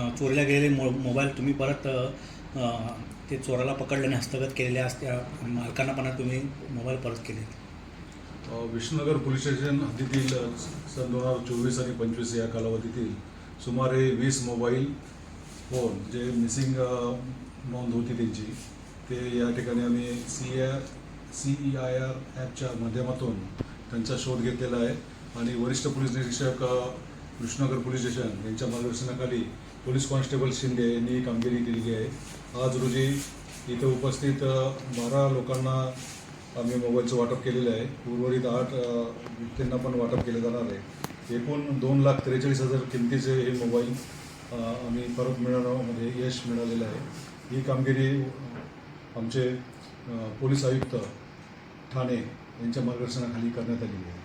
चोरल्या चोरीला गेलेले मो मोबाईल तुम्ही परत ते चोराला पकडल्याने हस्तगत केलेल्या असत्या मालकांना पण तुम्ही मोबाईल परत केले विष्णुनगर पोलीस स्टेशन हद्दीतील सन दोन हजार चोवीस आणि पंचवीस या कालावधीतील सुमारे वीस मोबाईल फोन जे मिसिंग नोंद होती त्यांची ते या ठिकाणी आम्ही C R C E I R ॲपच्या माध्यमातून त्यांचा शोध घेतलेला आहे. आणि वरिष्ठ पोलीस निरीक्षक कृष्णनगर पोलीस स्टेशन यांच्या मार्गदर्शनाखाली पोलीस कॉन्स्टेबल शिंदे यांनी ही कामगिरी केलेली आहे. आज रोजी इथं उपस्थित बारा लोकांना आम्ही मोबाईलचं वाटप केलेलं आहे. उर्वरित आठ व्यक्तींना पण वाटप केलं जाणार आहे. एकूण दोन लाख त्रेचाळीस हजार किमतीचे हे मोबाईल आम्ही परत मिळवण्यामध्ये म्हणजे यश मिळालेलं आहे. ही कामगिरी आमचे पोलीस आयुक्त ठाणे यांच्या मार्गदर्शनाखाली करण्यात आलेली आहे.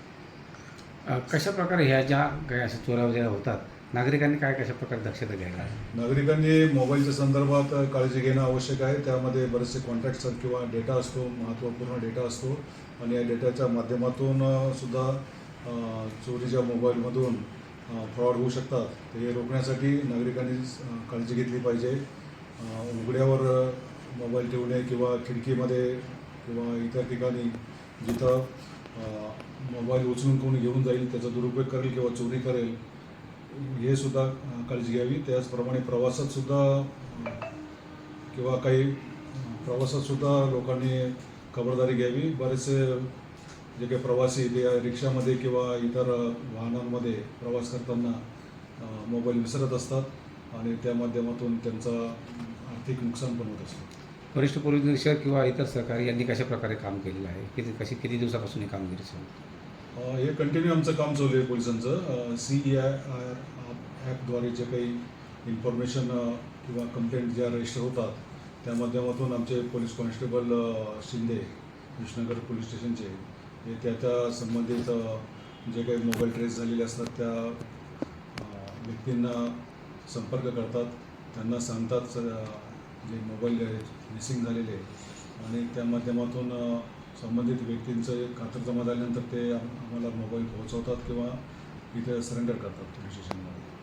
कशाप्रकारे कशा प्रकारे ह्या ज्या काही अशा चोऱ्या वगैरे होतात नागरिकांनी काय कशा प्रकारे दक्षता घ्यायला नागरिकांनी मोबाईलच्या संदर्भात काळजी घेणं आवश्यक आहे. त्यामध्ये बरेचसे कॉन्टॅक्ट किंवा डेटा असतो महत्त्वपूर्ण डेटा असतो. आणि या डेटाच्या माध्यमातून सुद्धा चोरीच्या मोबाईलमधून फ्रॉड होऊ शकतात तर हे रोखण्यासाठी नागरिकांनी काळजी घेतली पाहिजे. उघड्यावर मोबाईल ठेवणे किंवा खिडकीमध्ये किंवा इतर ठिकाणी जिथं मोबाईल उचलून कोणी घेऊन जाईल त्याचा दुरुपयोग करेल किंवा चोरी करेल हे सुद्धा काळजी घ्यावी. त्याचप्रमाणे प्रवासात सुद्धा किंवा काही प्रवासात सुद्धा लोकांनी खबरदारी घ्यावी. बरेचसे जे काही प्रवासी ते रिक्षामध्ये किंवा इतर वाहनांमध्ये प्रवास करताना मोबाईल विसरत असतात आणि त्या माध्यमातून त्यांचा आर्थिक नुकसान पण होत असतं. वरिष्ठ पोलीस निरीक्षक किंवा इतर सहकारी यांनी कशा प्रकारे काम केलेलं आहे? किती कशी किती दिवसापासून हे कामगिरी सुरू आहे? हे कंटिन्यू आमचं काम चालू आहे पोलिसांचं. सी ई आय ॲपद्वारे जे काही इन्फॉर्मेशन किंवा कंप्लेंट ज्या रजिस्टर होतात त्या माध्यमातून आमचे police constable Shinde Vishnunagar police स्टेशनचे हे त्या त्या संबंधित जे काही मोबाईल ट्रेस झालेले असतात त्या व्यक्तींना संपर्क करतात. त्यांना सांगतात जे मोबाईल मिसिंग झालेले आहेत. आणि त्या माध्यमातून संबंधित व्यक्तींचं खातं झाल्यानंतर ते आम्हाला मोबाईल पोहोचवतात किंवा इथे सरेंडर करतात पोलीस स्टेशनमध्ये